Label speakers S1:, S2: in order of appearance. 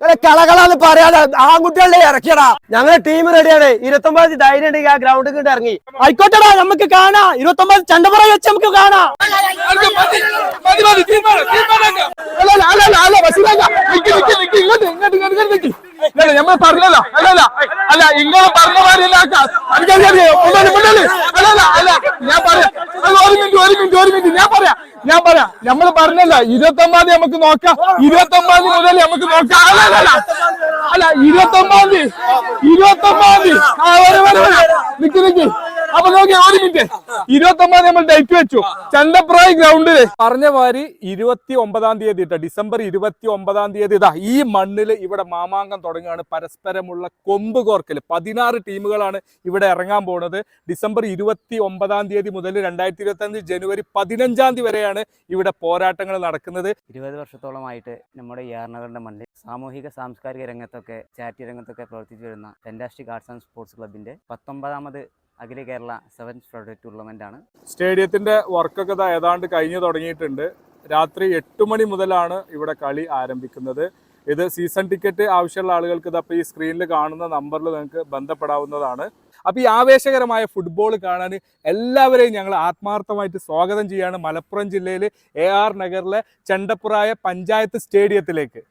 S1: നിങ്ങളെ കളകളാന്ന് പറയാതെ ആൺകുട്ടികളുടെ ഇറക്കിയടാ. ഞങ്ങളെ ടീം റെഡിയാണ് ഇരുപത്തൊമ്പത് ധൈര്യം ഉണ്ടെങ്കിൽ ആ ഗ്രൗണ്ടിൽ കൊണ്ട് ഇറങ്ങി. ആയിക്കോട്ടെടാ നമുക്ക് കാണാം. ഇരുപത്തൊമ്പത് ചണ്ടപുറ വെച്ച് നമുക്ക് കാണാം.
S2: ഇങ്ങനെ ഞാൻ അല്ല, ഒരു മിനിറ്റ് ഒരു മിനിറ്റ് ഒരു മിനിറ്റ് ഞാൻ പറയാം ഞാൻ പറയാം. നമ്മൾ പറഞ്ഞല്ല ഇരുപത്തി ഒമ്പത് തീയതി നമുക്ക് നോക്കാം. ഇരുപത്തി ഒമ്പത് തീയതി മുതൽ നമുക്ക് നോക്കാം. അല്ല ഇരുപത്തി ഒമ്പത് തീയതി. ഇരുപത്തി ഒമ്പത് തീയതി വരെ വരെ നിക്ക് നിക്ക് അപ്പൊ നോക്കി ഒരു മിനിറ്റ് ഇരുപത്തി ഒമ്പത് നമ്മൾ ഡേറ്റ് വെച്ചു ചണ്ടപ്രായ് ഗ്രൗണ്ടിൽ
S3: പറഞ്ഞ മാതിരി ഇരുപത്തി ഒമ്പതാം തീയതി ഇട്ടാ ഡിസംബർ ഇരുപത്തി ഒമ്പതാം തീയതി ഇതാ ഈ മണ്ണിൽ ഇവിടെ മാമാങ്കം തുടങ്ങുകയാണ്. പരസ്പരമുള്ള കൊമ്പ് കോർക്കൽ. പതിനാറ് ടീമുകളാണ് ഇവിടെ ഇറങ്ങാൻ പോകുന്നത് ഡിസംബർ ഇരുപത്തി ഒമ്പതാം തീയതി മുതൽ രണ്ടായിരത്തി ഇരുപത്തി അഞ്ച് ജനുവരി പതിനഞ്ചാം തീയതി വരെയാണ് ഇവിടെ പോരാട്ടങ്ങൾ നടക്കുന്നത്.
S4: ഇരുപത് വർഷത്തോളമായിട്ട് നമ്മുടെ യാർനഗറിന്റെ മണ്ണിൽ സാമൂഹിക സാംസ്കാരിക രംഗത്തൊക്കെ ചാരിറ്റി രംഗത്തൊക്കെ പ്രവർത്തിച്ചു വരുന്ന ഫെന്റാസ്റ്റിക് ആർട്സ് ആൻഡ് സ്പോർട്സ് ക്ലബിന്റെ പത്തൊമ്പതാമത് അഖില കേരള സെവൻസ് ടൂർണമെന്റ് ആണ്.
S3: സ്റ്റേഡിയത്തിന്റെ വർക്കൊക്കെ ഏതാണ്ട് കഴിഞ്ഞു തുടങ്ങിയിട്ടുണ്ട്. രാത്രി എട്ട് മണി മുതലാണ് ഇവിടെ കളി ആരംഭിക്കുന്നത്. ഇത് സീസൺ ടിക്കറ്റ് ആവശ്യമുള്ള ആളുകൾക്ക് ഇതപ്പോൾ ഈ സ്ക്രീനിൽ കാണുന്ന നമ്പറിൽ നിങ്ങൾക്ക് ബന്ധപ്പെടാവുന്നതാണ്. അപ്പോൾ ഈ ആവേശകരമായ ഫുട്ബോൾ കാണാൻ എല്ലാവരെയും ഞങ്ങൾ ആത്മാർത്ഥമായിട്ട് സ്വാഗതം ചെയ്യുകയാണ് മലപ്പുറം ജില്ലയിൽ എ ആർ നഗറിലെ ചെണ്ടപ്പുറായ പഞ്ചായത്ത് സ്റ്റേഡിയത്തിലേക്ക്.